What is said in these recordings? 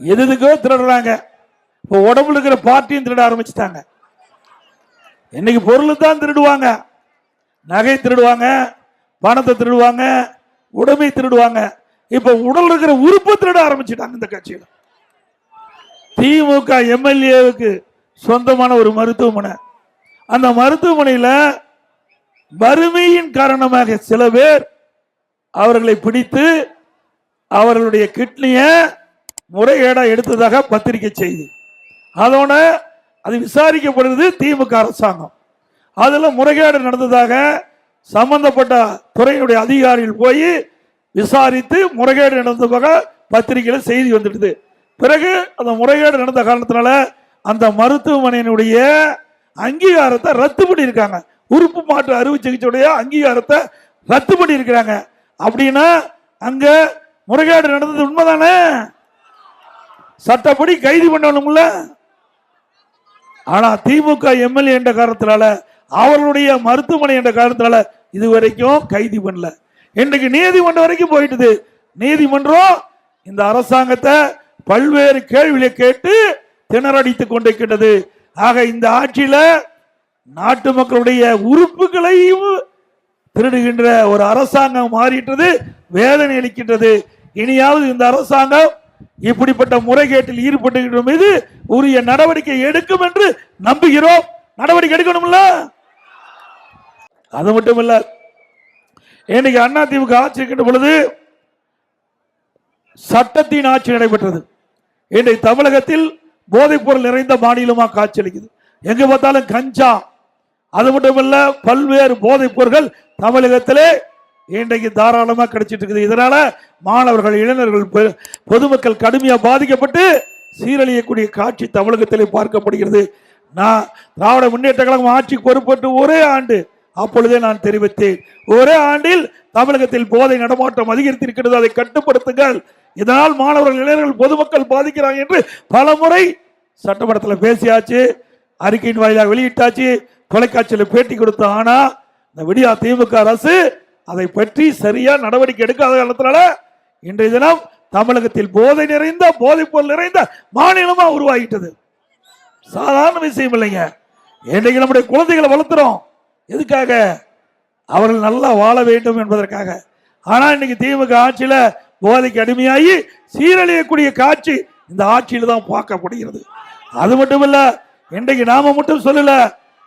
எது எதுக்கோ திருடுறாங்க. இப்போ உடம்புல இருக்கிற பார்ட்டியும் திருட ஆரம்பிச்சிட்டாங்க. இன்னைக்கு பொருள் தான் திருடுவாங்க. நகை திருடுவாங்க பணத்தை திருடுவாங்க உடம்பை திருடுவாங்க. இப்போ உடல் இருக்கிற உறுப்பு திருட ஆரம்பிச்சிட்டாங்க இந்த கட்சியில். திமுக எம்எல்ஏவுக்கு சொந்தமான ஒரு மருத்துவமனை. அந்த மருத்துவமனையில் வறுமையின் காரணமாக சில பேர் அவர்களை பிடித்து அவர்களுடைய கிட்னியை முறைகேடா எடுத்ததாக பத்திரிகை செய்தி. அதோட அது விசாரிக்கப்படுவது திமுக அரசாங்கம். அதில் முறைகேடு நடந்ததாக சம்பந்தப்பட்ட துறையினுடைய அதிகாரிகள் போய் விசாரித்து முறைகேடு நடந்ததாக பத்திரிகையில் செய்தி வந்துடுது. பிறகு அந்த முறைகேடு நடந்த காரணத்தினால அந்த மருத்துவமனையினுடைய அங்கீகாரத்தை ரத்து பண்ணியிருக்காங்க. உறுப்பு மாற்று அறுவை சிகிச்சையுடைய அங்கீகாரத்தை ரத்து பண்ணியிருக்கிறாங்க. அப்படின்னா அங்கே முறைகேடு நடந்தது உண்மைதானே? சட்டப்படி கைது பண்ணணும்ல. ஆனா திமுக எம்எல்ஏ என்ற காரணத்தினால அவர்களுடைய மருத்துவமனை என்ற காரணத்தினால இதுவரைக்கும் கைது பண்ணல. இன்றைக்கு நீதிமன்றம் வரைக்கும் போயிட்டுது. நீதிமன்றம் இந்த அரசாங்கத்தை பல்வேறு கேள்விகளை கேட்டு திணறடித்துக் கொண்டிருக்கின்றது. ஆக இந்த ஆட்சியில நாட்டு மக்களுடைய உறுப்புகளையும் திருடுகின்ற ஒரு அரசாங்கம் மாறிட்டது வேதனை அளிக்கின்றது. இனியாவது இந்த அரசாங்கம் இப்படிப்பட்ட முறைகேட்டில் ஈடுபட்டுகின்ற மீது உரிய நடவடிக்கை எடுக்கும் என்று நம்புகிறோம். நடவடிக்கை எடுக்கணும்ல? அது மட்டும் இல்ல இன்னைக்கு அண்ணா திமுக ஆட்சி இருக்கின்ற பொழுது சட்டத்தின் ஆட்சி நடைபெற்றது. இன்றைக்கு தமிழகத்தில் போதைப்பொருள் நிறைந்த மாநிலமாக காட்சியளிக்குது. எங்க பார்த்தாலும் கஞ்சா. அது மட்டுமல்ல பல்வேறு போதைப் பொருட்கள் தமிழகத்திலே இன்றைக்கு தாராளமா கிடைச்சிட்டு இருக்குது இதனால மாணவர்கள் இளைஞர்கள் பொதுமக்கள் கடுமையாக பாதிக்கப்பட்டு சீரழியக்கூடிய காட்சி தமிழகத்திலே பார்க்கப்படுகிறது. நான் திராவிட முன்னேற்ற கழகம் ஆட்சிக்கு பொறுப்பேற்று ஒரே ஆண்டு அப்பொழுதே நான் தெரிவித்தேன். ஒரே ஆண்டில் தமிழகத்தில் போதை நடமாட்டம் அதிகரித்திருக்கிறது. அதை கட்டுப்படுத்துங்கள். இதனால் மாணவர்கள் இளைஞர்கள் பொதுமக்கள் பாதிக்கிறாங்க என்று பல முறை சட்டமன்றத்தில் பேசியாச்சு அறிக்கையின் வாயிலாக வெளியிட்டாச்சு தொலைக்காட்சியில் பேட்டி கொடுத்தோம் ஆனா இந்த விடியா திமுக அரசு அதை பற்றி சரியா நடவடிக்கை எடுக்காத காரணத்தினால இன்றைய தினம் தமிழகத்தில் போதை நிறைந்த போதைப் பொருள் நிறைந்த மாநிலமா உருவாகிட்டது. சாதாரண விஷயம் இல்லைங்க. இன்றைக்கு நம்முடைய குழந்தைகளை வளர்த்துறோம். எதுக்காக? அவர்கள் நல்லா வாழ வேண்டும் என்பதற்காக. ஆனா இன்னைக்கு திமுக ஆட்சியில போதைக்கு அடிமையாகி சீரழியக்கூடிய காட்சி இந்த ஆட்சியில் தான் பார்க்கப்படுகிறது. அது மட்டும் இல்ல இன்றைக்கு நாம மட்டும் சொல்லல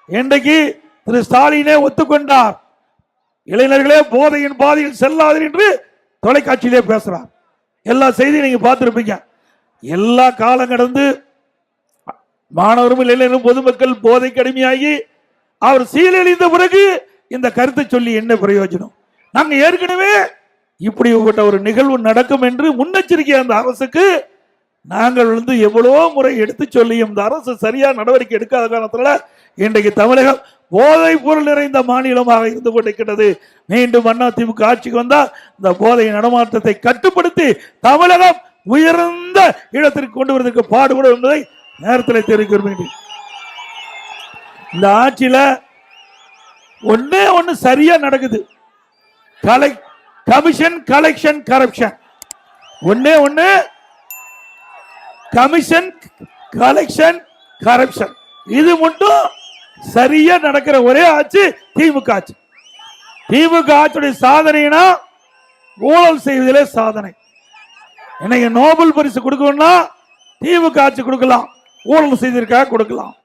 இன்றைக்கு திரு ஸ்டாலினே ஒத்துக்கொண்டார். இளைஞர்களே போதையின் பாதையில் செல்லாது என்று தொலைக்காட்சியிலே பேசுறார். எல்லா செய்தியும் நீங்க பார்த்துருப்பீங்க. எல்லா காலம் கடந்து மாணவரும் இளைஞரும் பொதுமக்கள் போதை கடுமையாகி அவர் சீரழிந்த பிறகு இந்த கருத்தை சொல்லி என்ன பிரயோஜனம்? நாங்கள் ஏற்கனவே இப்படிப்பட்ட ஒரு நிகழ்வு நடக்கும் என்று முன்னெச்சரிக்கை அந்த அரசுக்கு நாங்கள் வந்து எவ்வளோ முறை எடுத்து சொல்லியும் இந்த அரசு சரியாக நடவடிக்கை எடுக்காத காரணத்தில் இன்றைக்கு தமிழகம் போதை பொருள் நிறைந்த மாநிலமாக இருந்து கொண்டிருக்கிறது. மீண்டும் அதிமுக ஆட்சிக்கு வந்தால் இந்த போதை நடமாட்டத்தை கட்டுப்படுத்தி தமிழகம் உயர்ந்த இடத்திற்கு கொண்டு வருவதற்கு பாடுபடும் என்பதை நேரத்தில் தெரிவிக்க விரும்புகிறேன் இந்த ஆட்சியில் ஒன்னே ஒன்று சரியா நடக்குது. கலை கமிஷன் கலெக்ஷன் கரப்ஷன். ஒன்னே ஒன்று கமிஷன் கலெக்ஷன் கரப்ஷன். இது மட்டும் சரியா நடக்கிற ஒரே ஆட்சி திமுக ஆட்சி. திமுக ஆட்சியுடைய சாதனைனா ஊழல் செய்வதிலே சாதனை. இன்னைக்கு நோபல் பரிசு கொடுக்கணும்னா திமுக ஆட்சி கொடுக்கலாம். ஊழல் செய்திருக்காக கொடுக்கலாம்.